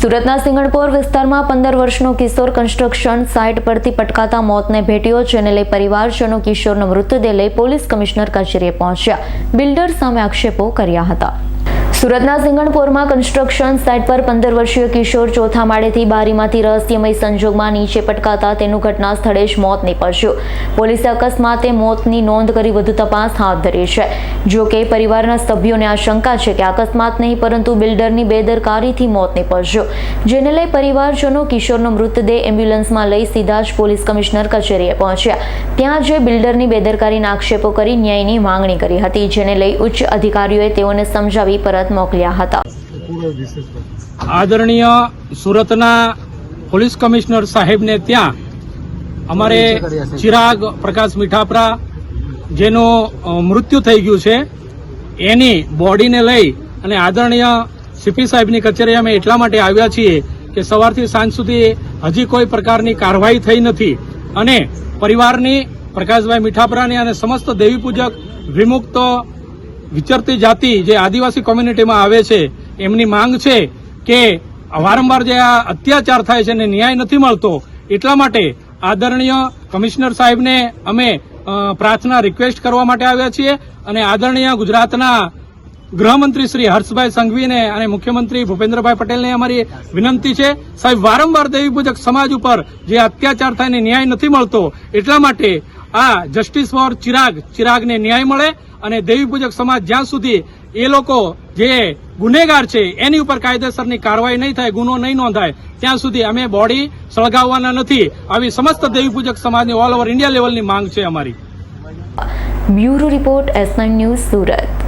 સુરતના સિંગણપોર વિસ્તારમાં પંદર વર્ષનો કિશોર કન્સ્ટ્રક્શન સાઇટ પરથી પટકાતા મોતને ભેટ્યો જેને લઈ પરિવારજનો કિશોરનો મૃતદેહ લઈ પોલીસ કમિશનર કચેરીએ પહોંચ્યા. બિલ્ડર સામે આક્ષેપો કર્યા હતા. સુરતના સિંગણપોરમાં કન્સ્ટ્રક્શન સાઇટ પર પંદર વર્ષીય કિશોર ચોથા માળેથી બારીમાંથી રહસ્યમય સંજોગમાં નીચે પટકાતા તેનું ઘટના સ્થળે જ મોત નીપજ્યું. પોલીસે અકસ્માતે મોતની નોંધ કરી વધુ તપાસ હાથ ધરી છે. જો કે પરિવારના સભ્યોને આશંકા છે કે અકસ્માત નહીં, પરંતુ બિલ્ડરની બેદરકારીથી મોત નીપજ્યું. જેને લઈ પરિવારજનો કિશોરનો મૃતદેહ એમ્બ્યુલન્સમાં લઈ સીધા જ પોલીસ કમિશનર કચેરીએ પહોંચ્યા. ત્યાં જે બિલ્ડરની બેદરકારીના આક્ષેપો કરી ન્યાયની માંગણી કરી હતી, જેને લઈ ઉચ્ચ અધિકારીઓએ તેઓને સમજાવી પરત મોકલ્યા હતા. આદરણીય સુરતના પોલીસ કમિશનર સાહેબને ત્યાં અમારે ચિરાગ પ્રકાશ મીઠાપરા જેનું મૃત્યુ થઈ ગયું છે એની બોડીને લઈ અને આદરણીય સીપી સાહેબની કચેરી અમે એટલા માટે આવ્યા છીએ કે સવારથી સાંજ સુધી હજી કોઈ પ્રકારની કાર્યવાહી થઈ નથી અને પરિવારની પ્રકાશભાઈ મીઠાપરાની અને સમસ્ત દેવી પૂજક વિમુક્ત વિચરતી જાતિ જે આદિવાસી કોમ્યુનિટીમાં આવે છે, એમની માંગ છે કે વારંવાર જે આ અત્યાચાર થાય છે અને ન્યાય નથી મળતો, એટલા માટે આદરણીય કમિશનર સાહેબને અમે પ્રાર્થના રિક્વેસ્ટ કરવા માટે આવ્યા છીએ અને આદરણીય ગુજરાતના ગૃહમંત્રી શ્રી હર્ષભાઈ સંઘવીને અને મુખ્યમંત્રી ભૂપેન્દ્રભાઈ પટેલને અમારી વિનંતી છે, સાહેબ, વારંવાર દેવી પૂજક સમાજ ઉપર જે અત્યાચાર થાય ને ન્યાય નથી મળતો, એટલા માટે આ જસ્ટિસ ફોર ચિરાગ, ચિરાગને ન્યાય મળે અને દેવી પૂજક સમાજ જ્યાં સુધી એ લોકો જે ગુનેગાર છે, એની ઉપર કાયદેસરની કાર્યવાહી નહીં થાય, ગુનો નહીં નોંધાય, ત્યાં સુધી અમે બોડી સળગાવવાના નથી. આવી સમસ્ત દેવી પૂજક સમાજની ઓલ ઓવર ઇન્ડિયા લેવલની માંગ છે અમારી. Bureau report S news Surat.